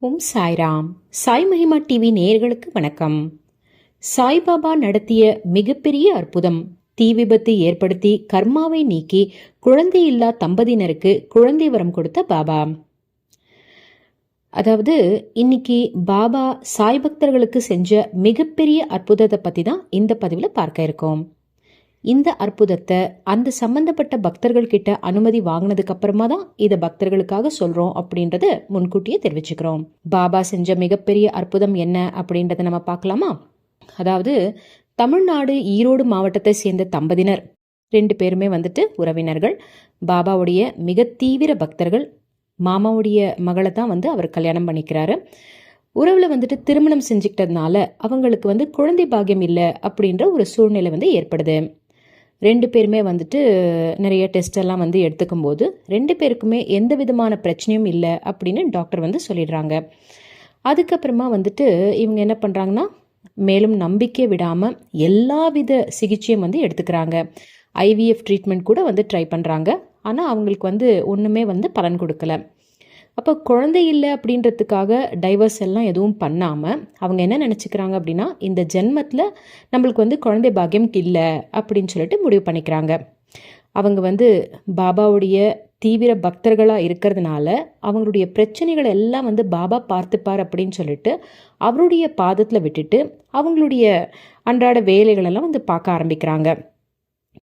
ஓம் சாய்ராம். சாய் மகிமா டிவி நேயர்களுக்கு வணக்கம். சாய்பாபா நடத்திய மிகப்பெரிய அற்புதம். தீ விபத்து ஏற்படுத்தி கர்மாவை நீக்கி குழந்தையில்லா தம்பதியினருக்கு குழந்தை வரம் கொடுத்த பாபா. அதாவது இன்னைக்கு பாபா சாய் பக்தர்களுக்கு செஞ்ச மிகப்பெரிய அற்புதத்தை பத்தி தான் இந்த பதிவில் பார்க்க இருக்கோம். இந்த அற்புதத்தை அந்த சம்பந்தப்பட்ட பக்தர்கள் கிட்ட அனுமதி வாங்கினதுக்கு அப்புறமா தான் இதை பக்தர்களுக்காக சொல்றோம் அப்படின்றத முன்கூட்டியே தெரிவிச்சுக்கிறோம். பாபா செஞ்ச மிகப்பெரிய அற்புதம் என்ன அப்படின்றத நம்ம பார்க்கலாமா? அதாவது தமிழ்நாடு ஈரோடு மாவட்டத்தை சேர்ந்த தம்பதியினர் ரெண்டு பேருமே வந்துட்டு உறவினர்கள். பாபாவுடைய மிக தீவிர பக்தர்கள் மாமாவுடைய மகளை தான் வந்து அவர் கல்யாணம் பண்ணிக்கிறாரு. உறவில் வந்துட்டு திருமணம் செஞ்சுக்கிட்டதுனால அவங்களுக்கு வந்து குழந்தை பாக்கியம் இல்லை அப்படின்ற ஒரு சூழ்நிலை வந்து ஏற்படுது. ரெண்டு பேருமே வந்துட்டு நிறைய டெஸ்ட் எல்லாம் வந்து எடுத்துக்கும் போது ரெண்டு பேருக்குமே எந்த விதமான பிரச்சனையும் இல்லை அப்படின்னு டாக்டர் வந்து சொல்லிடுறாங்க. அதுக்கப்புறமா வந்துட்டு இவங்க என்ன பண்ணுறாங்கன்னா மேலும் நம்பிக்கை விடாமல் எல்லா வித சிகிச்சையும் வந்து எடுத்துக்கிறாங்க. ஐவிஎஃப் ட்ரீட்மெண்ட் கூட வந்து ட்ரை பண்ணுறாங்க ஆனால் அவங்களுக்கு வந்து ஒன்றுமே வந்து பலன் கொடுக்கல. அப்போ குழந்தை இல்லை அப்படின்றதுக்காக டைவர்ஸ் எல்லாம் எதுவும் பண்ணாமல் அவங்க என்ன நினச்சிக்கிறாங்க அப்படின்னா இந்த ஜென்மத்தில் நம்மளுக்கு வந்து குழந்தை பாக்கியம் இல்லை அப்படின்னு சொல்லிட்டு முடிவு பண்ணிக்கிறாங்க. அவங்க வந்து பாபாவுடைய தீவிர பக்தர்களாக இருக்கிறதுனால அவங்களுடைய பிரச்சனைகள் எல்லாம் வந்து பாபா பார்த்துப்பார் அப்படின்னு சொல்லிட்டு அவருடைய பாதத்தில் விட்டுட்டு அவங்களுடைய அன்றாட வேலைகளெல்லாம் வந்து பார்க்க ஆரம்பிக்கிறாங்க.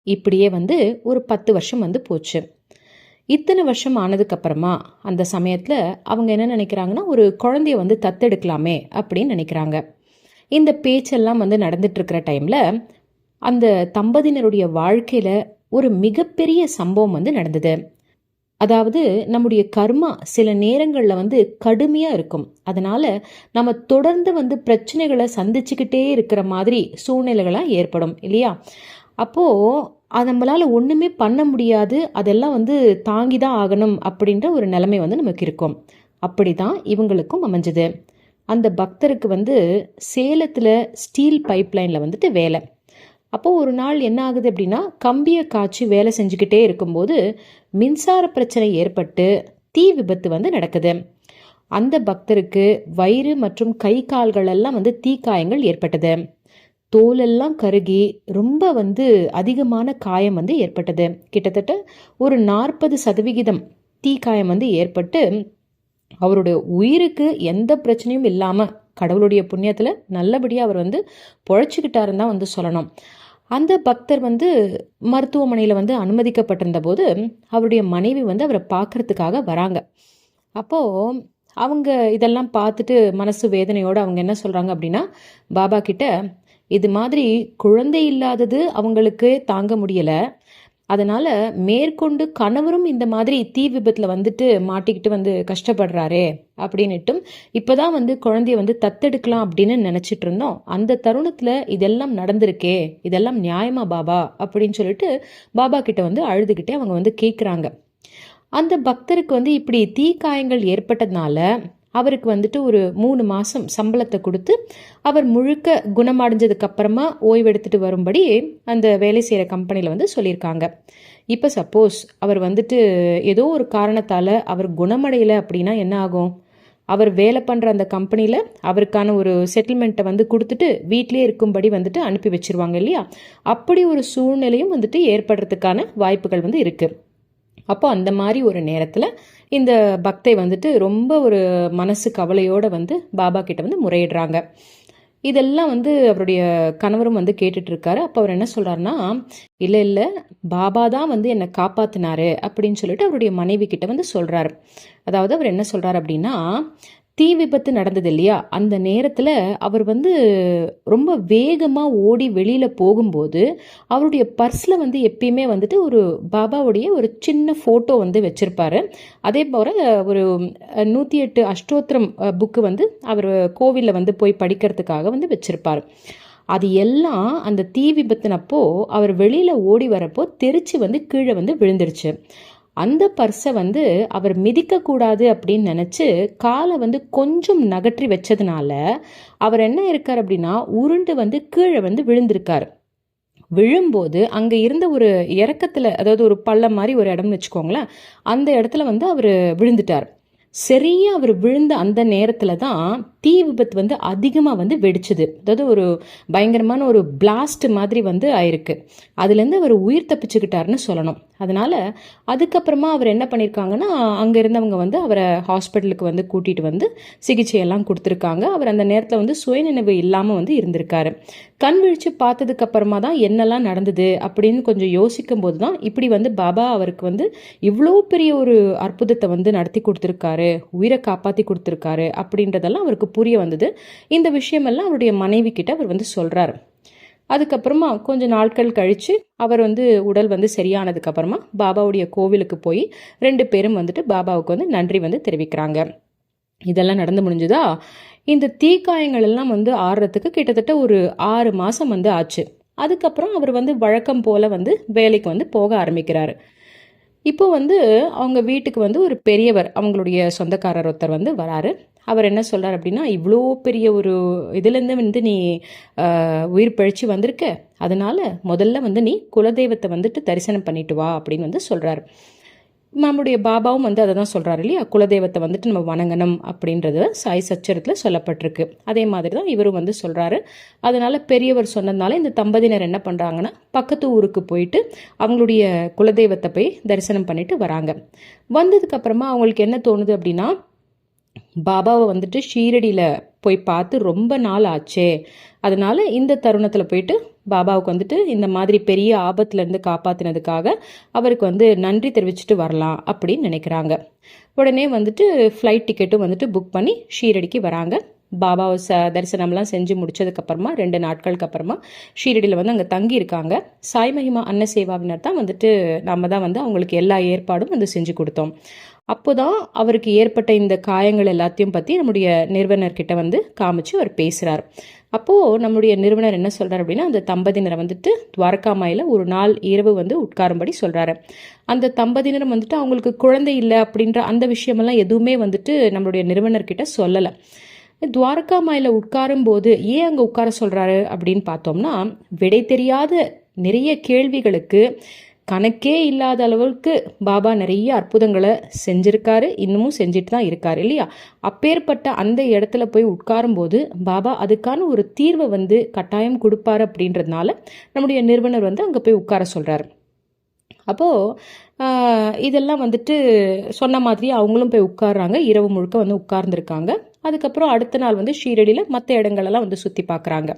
இப்படியே வந்து ஒரு பத்து வருஷம் வந்து போச்சு. இத்தனை வருஷம் ஆனதுக்கப்புறமா அந்த சமயத்தில் அவங்க என்ன நினைக்கிறாங்கன்னா ஒரு குழந்தைய வந்து தத்தெடுக்கலாமே அப்படின்னு நினைக்கிறாங்க. இந்த பேச்செல்லாம் வந்து நடந்துட்டு இருக்கிற டைமில் அந்த தம்பதியினருடைய வாழ்க்கையில் ஒரு மிகப்பெரிய சம்பவம் வந்து நடந்தது. அதாவது நம்முடைய கர்மா சில நேரங்களில் வந்து கடுமையாக இருக்கும். அதனால் நம்ம தொடர்ந்து வந்து பிரச்சனைகளை சந்திச்சுக்கிட்டே இருக்கிற மாதிரி சூழ்நிலைகளாக ஏற்படும் இல்லையா? அப்போது அது நம்மளால் ஒன்றுமே பண்ண முடியாது அதெல்லாம் வந்து தாங்கி தான் ஆகணும் அப்படின்ற ஒரு நிலைமை வந்து நமக்கு இருக்கும். அப்படி தான் இவங்களுக்கும் அமைஞ்சது. அந்த பக்தருக்கு வந்து சேலத்தில் ஸ்டீல் பைப்லைனில் வந்துட்டு வேலை. அப்போது ஒரு நாள் என்ன ஆகுது அப்படின்னா கம்பியை காய்ச்சி வேலை செஞ்சுக்கிட்டே இருக்கும்போது மின்சார பிரச்சனை ஏற்பட்டு தீ விபத்து வந்து நடக்குது. அந்த பக்தருக்கு வயிறு மற்றும் கை கால்கள் எல்லாம் வந்து தீக்காயங்கள் ஏற்பட்டது. தோலெல்லாம் கருகி ரொம்ப வந்து அதிகமான காயம் வந்து ஏற்பட்டது. கிட்டத்தட்ட ஒரு நாற்பது சதவிகிதம் தீக்காயம் வந்து ஏற்பட்டு அவருடைய உயிருக்கு எந்த பிரச்சனையும் இல்லாமல் கடவுளுடைய புண்ணியத்தில் நல்லபடியாக அவர் வந்து பொழைச்சிக்கிட்டாருன்னு தான் வந்து சொல்லணும். அந்த பக்தர் வந்து மருத்துவமனையில் வந்து அனுமதிக்கப்பட்டிருந்த போது அவருடைய மனைவி வந்து அவரை பார்க்கறதுக்காக வராங்க. அப்போது அவங்க இதெல்லாம் பார்த்துட்டு மனசு வேதனையோடு அவங்க என்ன சொல்கிறாங்க அப்படின்னா பாபா கிட்ட இது மாதிரி குழந்தை இல்லாதது அவங்களுக்கு தாங்க முடியலை. அதனால் மேற்கொண்டு கணவரும் இந்த மாதிரி தீ விபத்தில் வந்துட்டு மாட்டிக்கிட்டு வந்து கஷ்டப்படுறாரே அப்படின்னுட்டும் இப்போதான் வந்து குழந்தைய வந்து தத்தெடுக்கலாம் அப்படின்னு நினச்சிட்டு இருந்தோம் அந்த தருணத்தில் இதெல்லாம் நடந்திருக்கே இதெல்லாம் நியாயமா பாபா? அப்படின்னு சொல்லிட்டு பாபா கிட்ட வந்து அழுதுகிட்டே அவங்க வந்து கேட்குறாங்க அந்த பக்தருக்கு வந்து இப்படி தீக்காயங்கள் ஏற்பட்டதுனால அவருக்கு வந்துட்டு ஒரு மூணு மாதம் சம்பளத்தை கொடுத்து அவர் முழுக்க குணமடைஞ்சதுக்கப்புறமா ஓய்வெடுத்துட்டு வரும்படி அந்த வேலை செய்கிற கம்பெனியில் வந்து சொல்லியிருக்காங்க. இப்போ சப்போஸ் அவர் வந்துட்டு ஏதோ ஒரு காரணத்தால் அவர் குணமடையலை அப்படின்னா என்ன ஆகும்? அவர் வேலை பண்ணுற அந்த கம்பெனியில் அவருக்கான ஒரு செட்டில்மெண்ட்டை வந்து கொடுத்துட்டு வீட்டிலே இருக்கும்படி வந்துட்டு அனுப்பி வச்சிருவாங்க இல்லையா? அப்படி ஒரு சூழ்நிலையும் வந்துட்டு ஏற்படுறதுக்கான வாய்ப்புகள் வந்து இருக்குது அப்போ அந்த மாதிரி ஒரு நேரத்தில் இந்த பக்தை வந்துட்டு ரொம்ப ஒரு மனசு கவலையோடு வந்து பாபா கிட்ட வந்து முறையிடுறாங்க. இதெல்லாம் வந்து அவருடைய கணவரும் வந்து கேட்டுட்ருக்காரு. அப்போ அவர் என்ன சொல்கிறாருன்னா இல்லை இல்லை பாபா தான் வந்து என்னை காப்பாற்றினாரு அப்படின்னு சொல்லிட்டு அவருடைய மனைவி கிட்ட வந்து சொல்கிறாரு அதாவது அவர் என்ன சொல்கிறார் அப்படின்னா தீ விபத்து நடந்தது இல்லையா? அந்த நேரத்தில் அவர் வந்து ரொம்ப வேகமாக ஓடி வெளியில் போகும்போது அவருடைய பர்ஸில் வந்து எப்பயுமே வந்துட்டு ஒரு பாபாவுடைய ஒரு சின்ன ஃபோட்டோ வந்து வச்சுருப்பாரு. அதே போல் ஒரு நூற்றி எட்டு அஷ்டோத்திரம் புக்கு வந்து அவர் கோவிலில் வந்து போய் படிக்கிறதுக்காக வந்து வச்சுருப்பார். அது எல்லாம் அந்த தீ விபத்துனப்போ அவர் வெளியில் ஓடி வரப்போ தெரிச்சு வந்து கீழே வந்து விழுந்துருச்சு. அந்த பர்ஸை வந்து அவர் மிதிக்கக்கூடாது அப்படின்னு நினச்சி காலை வந்து கொஞ்சம் நகற்றி வச்சதுனால அவர் என்ன இருக்கார் அப்படின்னா உருண்டு வந்து கீழே வந்து விழுந்திருக்கார். விழும்போது அங்கே இருந்த ஒரு இறக்கத்தில் அதாவது ஒரு பள்ளம் மாதிரி ஒரு இடம்னு வச்சுக்கோங்களேன் அந்த இடத்துல வந்து அவர் விழுந்துட்டார். சரியாக அவர் விழுந்த அந்த நேரத்தில் தான் தீ விபத்து வந்து அதிகமாக வந்து வெடிச்சுது. அதாவது ஒரு பயங்கரமான ஒரு பிளாஸ்ட் மாதிரி வந்து ஆயிருக்கு. அதுலேருந்து அவர் உயிர் தப்பிச்சுக்கிட்டாருன்னு சொல்லணும். அதனால அதுக்கப்புறமா அவர் என்ன பண்ணியிருக்காங்கன்னா அங்கே இருந்தவங்க வந்து அவரை ஹாஸ்பிட்டலுக்கு வந்து கூட்டிகிட்டு வந்து சிகிச்சையெல்லாம் கொடுத்துருக்காங்க. அவர் அந்த நேரத்தில் வந்து சுயநினைவு இல்லாமல் வந்து இருந்திருக்காரு. கண் விழிச்சு பார்த்ததுக்கப்புறமா தான் என்னெல்லாம் நடந்தது அப்படின்னு கொஞ்சம் யோசிக்கும் போது தான் இப்படி வந்து பாபா அவருக்கு வந்து இவ்வளோ பெரிய ஒரு அற்புதத்தை வந்து நடத்தி கொடுத்துருக்காரு உயிரை காப்பாற்றி கொடுத்துருக்காரு அப்படின்றதெல்லாம் அவருக்கு புரிய வந்தது. இந்த விஷயமெல்லாம் அவருடைய மனைவி கிட்ட அவர் வந்து சொல்றாரு. அதுக்கப்புறமா கொஞ்ச நாட்கள் கழித்து அவர் வந்து உடல் வந்து சரியானதுக்கப்புறமா பாபாவுடைய கோவிலுக்கு போய் ரெண்டு பேரும் வந்துட்டு பாபாவுக்கு வந்து நன்றி வந்து தெரிவிக்கிறாங்க. இதெல்லாம் நடந்து முடிஞ்சுதா? இந்த தீக்காயங்கள் எல்லாம் வந்து ஆறுறதுக்கு கிட்டத்தட்ட ஒரு ஆறு மாதம் வந்து ஆச்சு. அதுக்கப்புறம் அவர் வந்து வழக்கம் போல வந்து வேலைக்கு வந்து போக ஆரம்பிக்கிறாரு. இப்போ வந்து அவங்க வீட்டுக்கு வந்து ஒரு பெரியவர் அவங்களுடைய சொந்தக்காரர் ஒருத்தர் வந்து வராரு. அவர் என்ன சொல்கிறார் அப்படின்னா இவ்வளோ பெரிய ஒரு இதுலேருந்து வந்து நீ உயிர் பழிச்சு வந்திருக்க. அதனால் முதல்ல வந்து நீ குலதெய்வத்தை வந்துட்டு தரிசனம் பண்ணிட்டு வா அப்படின்னு வந்து சொல்கிறார் நம்முடைய பாபாவும் வந்து அதை தான் சொல்கிறாரு இல்லையா? குலதெய்வத்தை வந்துட்டு நம்ம வணங்கணும் அப்படின்றது சாய் சச்சரத்தில் சொல்லப்பட்டிருக்கு. அதே மாதிரி தான் இவரும் வந்து சொல்கிறாரு அதனால் பெரியவர் சொன்னதுனால இந்த தம்பதியினர் என்ன பண்ணுறாங்கன்னா பக்கத்து ஊருக்கு போயிட்டு அவங்களுடைய குலதெய்வத்தை போய் தரிசனம் பண்ணிட்டு வராங்க. வந்ததுக்கப்புறமா அவங்களுக்கு என்ன தோணுது அப்படின்னா பாபாவை வந்துட்டு ஷீரடியில் போய் பார்த்து ரொம்ப நாள் ஆச்சே. அதனால் இந்த தருணத்தில் போயிட்டு பாபாவுக்கு வந்துட்டு இந்த மாதிரி பெரிய ஆபத்துலேருந்து காப்பாற்றினதுக்காக அவருக்கு வந்து நன்றி தெரிவிச்சுட்டு வரலாம் அப்படின்னு நினைக்கிறாங்க. உடனே வந்துட்டு ஃப்ளைட் டிக்கெட்டும் வந்துட்டு புக் பண்ணி ஷீரடிக்கு வராங்க. பாபாவை ச தரிசனம்லாம் செஞ்சு முடிச்சதுக்கப்புறமா ரெண்டு நாட்களுக்கு அப்புறமா ஷீரடியில் வந்து அங்கே தங்கி இருக்காங்க சாய் மகிமா அன்ன சேவாவினர் தான் வந்துட்டு நம்ம தான் வந்து அவங்களுக்கு எல்லா ஏற்பாடும் வந்து செஞ்சு கொடுத்தோம். அப்போதான் அவருக்கு ஏற்பட்ட இந்த காயங்கள் எல்லாத்தையும் பற்றி நம்முடைய நிறுவனர்கிட்ட வந்து காமிச்சு அவர் பேசுகிறார் அப்போது நம்முடைய நிறுவனர் என்ன சொல்கிறார் அப்படின்னா அந்த தம்பதியினரை வந்துட்டு துவாரகாமாயில் ஒரு நாள் இரவு வந்து உட்காரும்படி சொல்கிறாரு அந்த தம்பதியினர் வந்துட்டு அவங்களுக்கு குழந்தை இல்லை அப்படின்ற அந்த விஷயமெல்லாம் எதுவுமே வந்துட்டு நம்மளுடைய நிறுவனர்கிட்ட சொல்லலை. துவாரகாமாயில் உட்காரும் போது ஏன் அங்கே உட்கார சொல்கிறாரு அப்படின்னு பார்த்தோம்னா விடை தெரியாத நிறைய கேள்விகளுக்கு கணக்கே இல்லாத அளவுக்கு பாபா நிறைய அற்புதங்களை செஞ்சுருக்காரு இன்னமும் செஞ்சுட்டு தான் இருக்கார் இல்லையா? அப்பேற்பட்ட அந்த இடத்துல போய் உட்காரும்போது பாபா அதுக்கான ஒரு தீர்வை வந்து கட்டாயம் கொடுப்பாரு அப்படின்றதுனால நம்முடைய நிறுவனர் வந்து அங்கே போய் உட்கார சொல்கிறார் அப்போது இதெல்லாம் வந்துட்டு சொன்ன மாதிரி அவங்களும் போய் உட்கார்றாங்க இரவு முழுக்க வந்து உட்கார்ந்துருக்காங்க. அதுக்கப்புறம் அடுத்த நாள் வந்து ஷீரடியில் மற்ற இடங்களெல்லாம் வந்து சுற்றி பார்க்குறாங்க.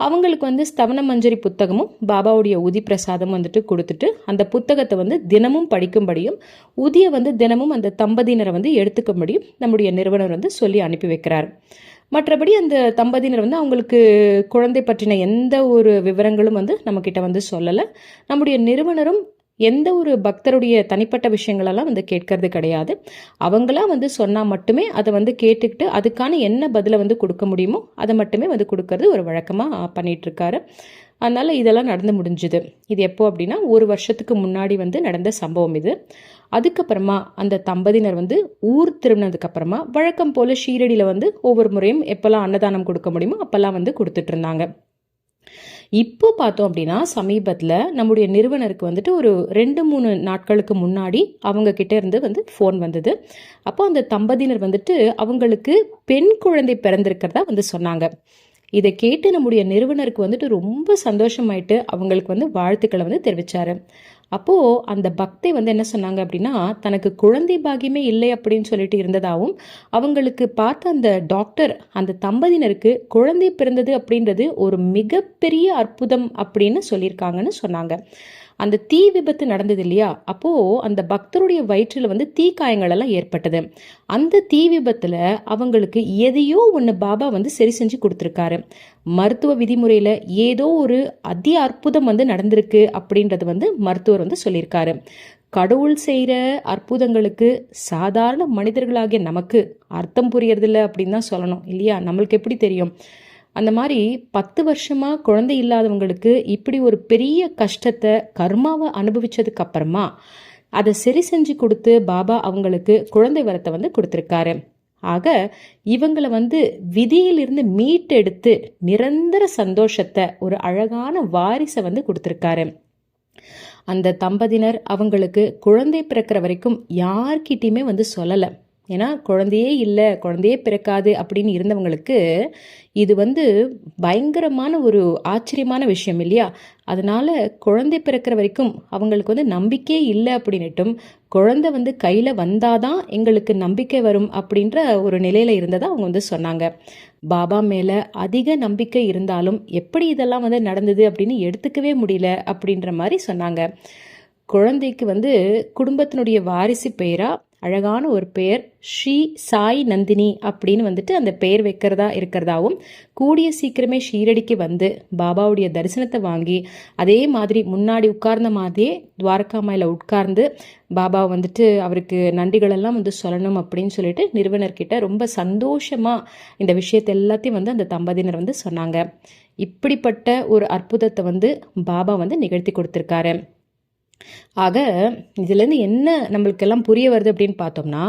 அவங்களுக்கு வந்து ஸ்தவன மஞ்சரி புத்தகமும் பாபாவுடைய உதி பிரசாதம் வந்துட்டு கொடுத்துட்டு அந்த புத்தகத்தை வந்து தினமும் படிக்கும்படியும் உதியை வந்து தினமும் அந்த தம்பதியினரை வந்து எடுத்துக்கும்படியும் நம்முடைய நிறுவனர் வந்து சொல்லி அனுப்பி வைக்கிறார். மற்றபடி அந்த தம்பதியினர் வந்து அவங்களுக்கு குழந்தை பற்றின எந்த ஒரு விவரங்களும் வந்து நம்மக்கிட்ட வந்து சொல்லலை. நம்முடைய நிறுவனரும் எந்த ஒரு பக்தருடைய தனிப்பட்ட விஷயங்களெல்லாம் வந்து கேட்கறது கிடையாது. அவங்களாம் வந்து சொன்னால் மட்டுமே அதை வந்து கேட்டுக்கிட்டு அதுக்கான என்ன பதிலை வந்து கொடுக்க முடியுமோ அதை மட்டுமே வந்து கொடுக்கறது ஒரு வழக்கமாக பண்ணிகிட்ருக்காரு அதனால் இதெல்லாம் நடந்து முடிஞ்சுது. இது எப்போ அப்படின்னா ஒரு வருஷத்துக்கு முன்னாடி வந்து நடந்த சம்பவம் இது. அதுக்கப்புறமா அந்த தம்பதியினர் வந்து ஊர் திரும்பினதுக்கப்புறமா வழக்கம் போல் ஷீரடியில் வந்து ஒவ்வொரு முறையும் எப்போல்லாம் அன்னதானம் கொடுக்க முடியுமோ அப்போல்லாம் வந்து கொடுத்துட்ருந்தாங்க இப்போ பார்த்தோம் அப்படின்னா சமீபத்தில் நம்முடைய நிறுவனருக்கு வந்துட்டு ஒரு ரெண்டு மூணு நாட்களுக்கு முன்னாடி அவங்க கிட்ட இருந்து வந்து ஃபோன் வந்தது. அப்போ அந்த தம்பதியினர் வந்துட்டு அவங்களுக்கு பெண் குழந்தை பிறந்திருக்கிறதா வந்து சொன்னாங்க. இதை கேட்டு நம்முடைய நிறுவனருக்கு வந்துட்டு ரொம்ப சந்தோஷமாயிட்டு அவங்களுக்கு வந்து வாழ்த்துக்களை வந்து தெரிவிச்சாரு. அப்போது அந்த பக்தை வந்து என்ன சொன்னாங்க அப்படின்னா தனக்கு குழந்தை பாகியமே இல்லை அப்படின்னு சொல்லிட்டு இருந்ததாகவும் அவங்களுக்கு பார்த்த அந்த டாக்டர் அந்த தம்பதியினருக்கு குழந்தை பிறந்தது அப்படின்றது ஒரு மிகப்பெரிய அற்புதம் அப்படின்னு சொல்லியிருக்காங்கன்னு சொன்னாங்க. அந்த தீ விபத்து நடந்தது இல்லையா? அப்போ அந்த பக்தருடைய வயிற்றில் வந்து தீக்காயங்கள் எல்லாம் ஏற்பட்டது. அந்த தீ விபத்துல அவங்களுக்கு எதையோ ஒன்று பாபா வந்து சரி செஞ்சு கொடுத்துருக்காரு. மருத்துவ விதிமுறையில ஏதோ ஒரு அதி அற்புதம் வந்து நடந்திருக்கு அப்படின்றது வந்து மருத்துவர் வந்து சொல்லியிருக்காரு. கடவுள் செய்கிற அற்புதங்களுக்கு சாதாரண மனிதர்களாகிய நமக்கு அர்த்தம் புரியறதில்ல அப்படின்னு தான் சொல்லணும் இல்லையா? நம்மளுக்கு எப்படி தெரியும்? அந்த மாதிரி பத்து வருஷமாக குழந்தை இல்லாதவங்களுக்கு இப்படி ஒரு பெரிய கஷ்டத்தை கர்மாவை அனுபவித்ததுக்கு அப்புறமா அதை சரி செஞ்சு கொடுத்து பாபா அவங்களுக்கு குழந்தை வரத்தை வந்து கொடுத்துருக்காரு. ஆக இவங்களை வந்து விதியிலிருந்து மீட்டெடுத்து நிரந்தர சந்தோஷத்தை ஒரு அழகான வாரிசை வந்து கொடுத்துருக்காரு. அந்த தம்பதியினர் அவங்களுக்கு குழந்தை பிறக்கிற வரைக்கும் யார்கிட்டையுமே வந்து சொல்லலை. ஏன்னா குழந்தையே இல்லை குழந்தையே பிறக்காது அப்படின்னு இருந்தவங்களுக்கு இது வந்து பயங்கரமான ஒரு ஆச்சரியமான விஷயம் இல்லையா? அதனால குழந்தை பிறக்கிற வரைக்கும் அவங்களுக்கு வந்து நம்பிக்கையே இல்லை அப்படின்னுட்டும் குழந்தை வந்து கையில் வந்தாதான் எங்களுக்கு நம்பிக்கை வரும் அப்படின்ற ஒரு நிலையில இருந்ததை அவங்க வந்து சொன்னாங்க. பாபா மேலே அதிக நம்பிக்கை இருந்தாலும் எப்படி இதெல்லாம் வந்து நடந்தது அப்படின்னு எடுத்துக்கவே முடியல அப்படின்ற மாதிரி சொன்னாங்க. குழந்தைக்கு வந்து குடும்பத்தினுடைய வாரிசு பெயரா அழகான ஒரு பெயர் ஸ்ரீ சாய் நந்தினி அப்படின்னு வந்துட்டு அந்த பெயர் வைக்கிறதா இருக்கிறதாவும் கூடிய சீக்கிரமே ஷீரடிக்கு வந்து பாபாவுடைய தரிசனத்தை வாங்கி அதே மாதிரி முன்னாடி உட்கார்ந்த மாதிரியே துவாரகாமாயில் உட்கார்ந்து பாபா வந்துட்டு அவருக்கு நன்றிகளெல்லாம் வந்து சொல்லணும் அப்படின்னு சொல்லிட்டு நிறுவனர்கிட்ட ரொம்ப சந்தோஷமா இந்த விஷயத்தை எல்லாத்தையும் வந்து அந்த தம்பதியினர் வந்து சொன்னாங்க. இப்படிப்பட்ட ஒரு அற்புதத்தை வந்து பாபா வந்து நிகழ்த்தி கொடுத்துருக்காரு. ஆக இதுலேருந்து என்ன நம்மளுக்கெல்லாம் புரிய வருது அப்படின்னு பார்த்தோம்னா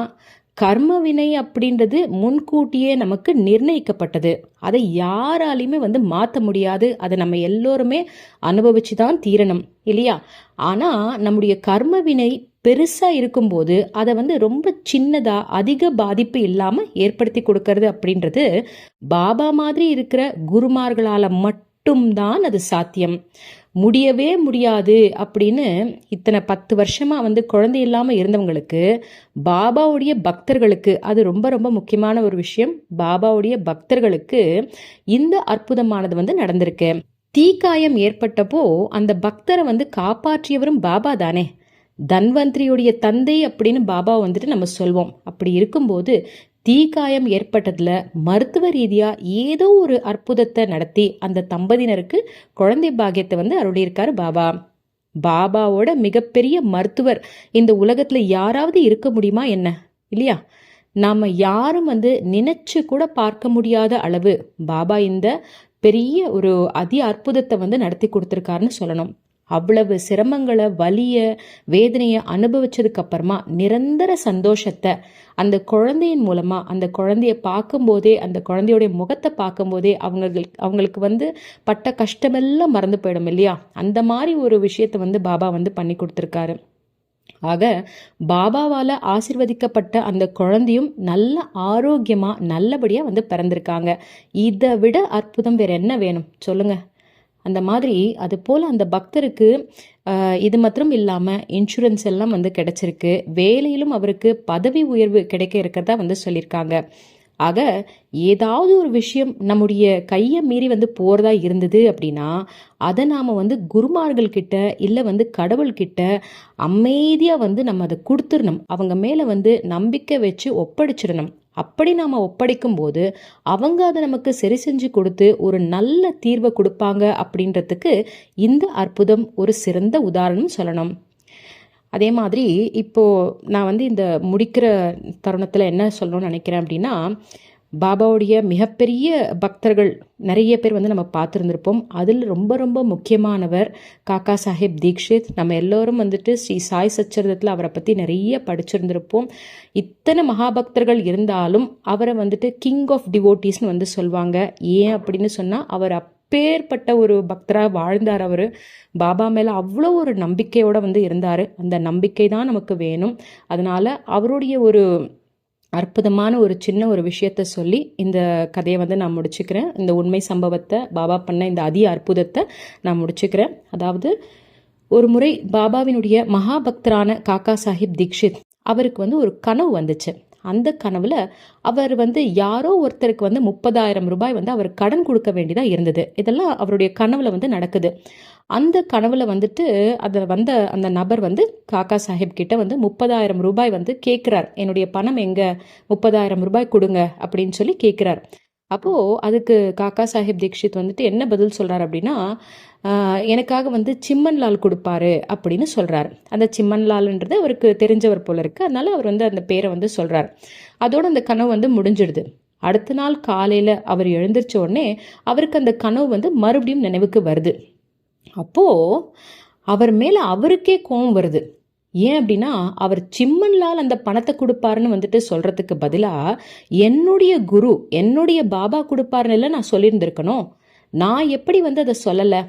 கர்ம வினை அப்படின்றது முன்கூட்டியே நமக்கு நிர்ணயிக்கப்பட்டது. அதை யாராலையுமே வந்து மாற்ற முடியாது. அதை நம்ம எல்லோருமே அனுபவிச்சு தான் தீரணும் இல்லையா? ஆனால் நம்முடைய கர்ம வினை பெருசாக இருக்கும்போது அதை வந்து ரொம்ப சின்னதாக அதிக பாதிப்பு இல்லாமல் ஏற்படுத்தி கொடுக்கறது அப்படின்றது பாபா மாதிரி இருக்கிற குருமார்களால் மட்டும்தான் அது சாத்தியம். முடியவே முடியாது அப்படின்னு இத்தனை பத்து வருஷமாக வந்து குழந்தை இல்லாமல் இருந்தவங்களுக்கு பாபாவுடைய பக்தர்களுக்கு அது ரொம்ப ரொம்ப முக்கியமான ஒரு விஷயம். பாபாவுடைய பக்தர்களுக்கு இந்த அற்புதமானது வந்து நடந்திருக்கு. தீக்காயம் ஏற்பட்டப்போ அந்த பக்தரை வந்து காப்பாற்றியவரும் பாபா தானே. தன்வந்திரியுடைய தந்தை அப்படின்னு பாபா வந்துட்டு நம்ம சொல்வோம். அப்படி இருக்கும்போது தீக்காயம் ஏற்பட்டதில் மருத்துவ ரீதியாக ஏதோ ஒரு அற்புதத்தை நடத்தி அந்த தம்பதியினருக்கு குழந்தை பாக்கியத்தை வந்து அருளியிருக்காரு பாபா. பாபாவோட மிகப்பெரிய மருத்துவர் இந்த உலகத்தில் யாராவது இருக்க முடியுமா என்ன? இல்லையா? நாம் யாரும் வந்து நினைச்சு கூட பார்க்க முடியாத அளவு பாபா இந்த பெரிய ஒரு அதி அற்புதத்தை வந்து நடத்தி கொடுத்துருக்காருன்னு சொல்லணும். அவ்வளவு சிரமங்களை வலிய வேதனையை அனுபவிச்சதுக்கு அப்புறமா நிரந்தர சந்தோஷத்தை அந்த குழந்தையின் மூலமா அந்த குழந்தைய பார்க்கும்போதே அந்த குழந்தையோடைய முகத்தை பார்க்கும்போதே அவங்களுக்கு அவங்களுக்கு வந்து பட்ட கஷ்டமெல்லாம் மறந்து போயிடும் இல்லையா? அந்த மாதிரி ஒரு விஷயத்தை வந்து பாபா வந்து பண்ணி கொடுத்துருக்காரு. ஆக பாபாவால் ஆசிர்வதிக்கப்பட்ட அந்த குழந்தையும் நல்ல ஆரோக்கியமாக நல்லபடியாக வந்து பிறந்திருக்காங்க. இதை விட அற்புதம் வேறு என்ன வேணும்? சொல்லுங்கள் அந்த மாதிரி அது போல் அந்த பக்தருக்கு இது மாத்திரம் இல்லாமல் இன்சூரன்ஸ் எல்லாம் வந்து கிடைச்சிருக்கு. வேலையிலும் அவருக்கு பதவி உயர்வு கிடைக்க இருக்கிறதா வந்து சொல்லியிருக்காங்க. ஆக ஏதாவது ஒரு விஷயம் நம்முடைய கையை மீறி வந்து போகிறதா இருந்தது அப்படின்னா அதை நாம் வந்து குருமார்கள்கிட்ட இல்லை வந்து கடவுள்கிட்ட அமைதியாக வந்து நம்ம அதை கொடுத்துடணும். அவங்க மேலே வந்து நம்பிக்கை வச்சு ஒப்படைச்சிடணும். அப்படி நாம் ஒப்படைக்கும் போது அவங்க அதை நமக்கு சரி செஞ்சு கொடுத்து ஒரு நல்ல தீர்வை கொடுப்பாங்க அப்படின்றதுக்கு இந்த அற்புதம் ஒரு சிறந்த உதாரணம் சொல்லணும். அதே மாதிரி இப்போது நான் வந்து இந்த முடிக்கிற தருணத்தில் என்ன சொல்லணும்னு நினைக்கிறேன் அப்படின்னா பாபாவுடைய மிகப்பெரிய பக்தர்கள் நிறைய பேர் வந்து நம்ம பார்த்துருந்துருப்போம். அதில் ரொம்ப ரொம்ப முக்கியமானவர் காக்கா சாஹேப் தீக்ஷித். நம்ம எல்லோரும் வந்துட்டு ஸ்ரீ சாய் சச்சரிதத்தில் அவரை பற்றி நிறைய படிச்சிருந்திருப்போம். இத்தனை மகாபக்தர்கள் இருந்தாலும் அவரை வந்துட்டு கிங் ஆஃப் டிவோட்டிஸ்னு வந்து சொல்லுவாங்க ஏன் அப்படின்னு சொன்னால் அவர் அப்பேற்பட்ட ஒரு பக்தராக வாழ்ந்தார் அவர். பாபா மேலே அவ்வளோ ஒரு நம்பிக்கையோடு வந்து இருந்தார். அந்த நம்பிக்கை தான் நமக்கு வேணும். அதனால் அவருடைய ஒரு அற்புதமான ஒரு சின்ன ஒரு விஷயத்த சொல்லி இந்த கதையை வந்து நான் முடிச்சுக்கிறேன். இந்த உண்மை சம்பவத்தை பாபா பண்ண இந்த அதி அற்புதத்தை நான் முடிச்சுக்கிறேன். அதாவது ஒரு முறை பாபாவினுடைய மகாபக்தரான காக்கா சாஹிப் தீக்ஷித் அவருக்கு வந்து ஒரு கனவு வந்துச்சு. அந்த கனவுல அவர் வந்து யாரோ ஒருத்தருக்கு வந்து முப்பதாயிரம் ரூபாய் வந்து அவர் கடன் கொடுக்க வேண்டியதா இருந்தது. இதெல்லாம் அவருடைய கனவுல வந்து நடக்குது. அந்த கனவுல வந்துட்டு அதை வந்த அந்த நபர் வந்து காக்கா சாஹிப் கிட்ட வந்து முப்பதாயிரம் ரூபாய் வந்து கேட்குறார் என்னுடைய பணம் எங்க? முப்பதாயிரம் ரூபாய் கொடுங்க அப்படின்னு சொல்லி கேட்குறார் அப்போது அதுக்கு காக்கா சாஹிப் தீக்ஷித் வந்துட்டு என்ன பதில் சொல்கிறார் அப்படின்னா எனக்காக வந்து சிம்மன்லால் கொடுப்பாரு அப்படின்னு சொல்கிறார் அந்த சிம்மன்லால்ன்றது அவருக்கு தெரிஞ்சவர் போல இருக்குது அதனால அவர் வந்து அந்த பேரை வந்து சொல்கிறார் அதோட அந்த கனவு வந்து முடிஞ்சிடுது. அடுத்த நாள் காலையில் அவர் எழுந்திரிச்ச உடனே அவருக்கு அந்த கனவு வந்து மறுபடியும் நினைவுக்கு வருது. அப்போது அவர் மேலே அவருக்கே கோபம் வருது. ஏன் அப்படின்னா அவர் சிம்மன்லால் அந்த பணத்தை கொடுப்பாருன்னு வந்துட்டு சொல்றதுக்கு பதிலாக என்னுடைய குரு என்னுடைய பாபா கொடுப்பாருன்னு நான் சொல்லியிருந்திருக்கணும். நான் எப்படி வந்து அதை சொல்லலை?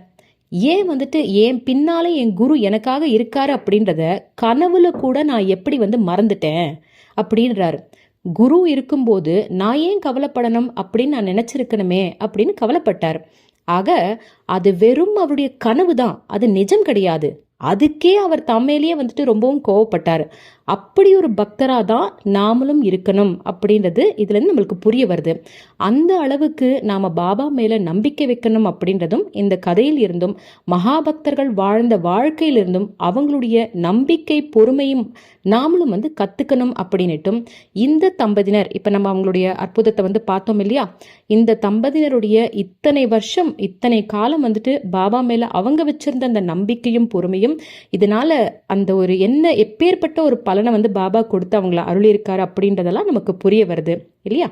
ஏன் வந்துட்டு என் பின்னாலே என் குரு எனக்காக இருக்காரு அப்படின்றத கனவுல கூட நான் எப்படி வந்து மறந்துட்டேன்? அப்படின்றாரு. குரு இருக்கும்போது நான் ஏன் கவலைப்படணும் அப்படின்னு நான் நினைச்சிருக்கணுமே அப்படின்னு கவலைப்பட்டார். ஆக அது வெறும் அவருடைய கனவு தான் அது நிஜம் கிடையாது. அதுக்கே அவர் தம்மையிலேயே வந்துட்டு ரொம்பவும் கோவப்பட்டார். அப்படி ஒரு பக்தராக தான் நாமளும் இருக்கணும் அப்படின்றது இதுலேருந்து நம்மளுக்கு புரிய வருது. அந்த அளவுக்கு நாம் பாபா மேலே நம்பிக்கை வைக்கணும் அப்படின்றதும் இந்த கதையில் இருந்தும் மகாபக்தர்கள் வாழ்ந்த வாழ்க்கையிலிருந்தும் அவங்களுடைய நம்பிக்கை பொறுமையும் நாமளும் வந்து கற்றுக்கணும் அப்படின்னுட்டும் இந்த தம்பதியினர் இப்போ நம்ம அவங்களுடைய அற்புதத்தை வந்து பார்த்தோம் இல்லையா? இந்த தம்பதியினருடைய இத்தனை வருஷம் இத்தனை காலம் வந்துட்டு பாபா மேலே அவங்க வச்சிருந்த அந்த நம்பிக்கையும் பொறுமையும் இதனால் அந்த ஒரு என்ன எப்பேற்பட்ட ஒரு பலனை வந்து பாபா கொடுத்து அவங்கள அருளியிருக்காரு அப்படின்றதெல்லாம் நமக்கு புரிய வருது இல்லையா?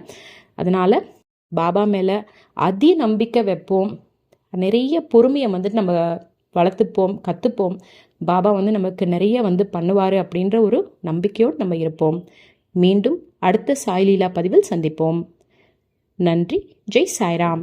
அதனால் பாபா மேலே அதி நம்பிக்கை வைப்போம். நிறைய பொறுமையை வந்துட்டு நம்ம வளர்த்துப்போம் கற்றுப்போம் பாபா வந்து நமக்கு நிறைய வந்து பண்ணுவார் அப்படின்ற ஒரு நம்பிக்கையோடு நம்ம இருப்போம். மீண்டும் அடுத்த சாய்லீலா பதிவில் சந்திப்போம். நன்றி. ஜெய் சாய்ராம்.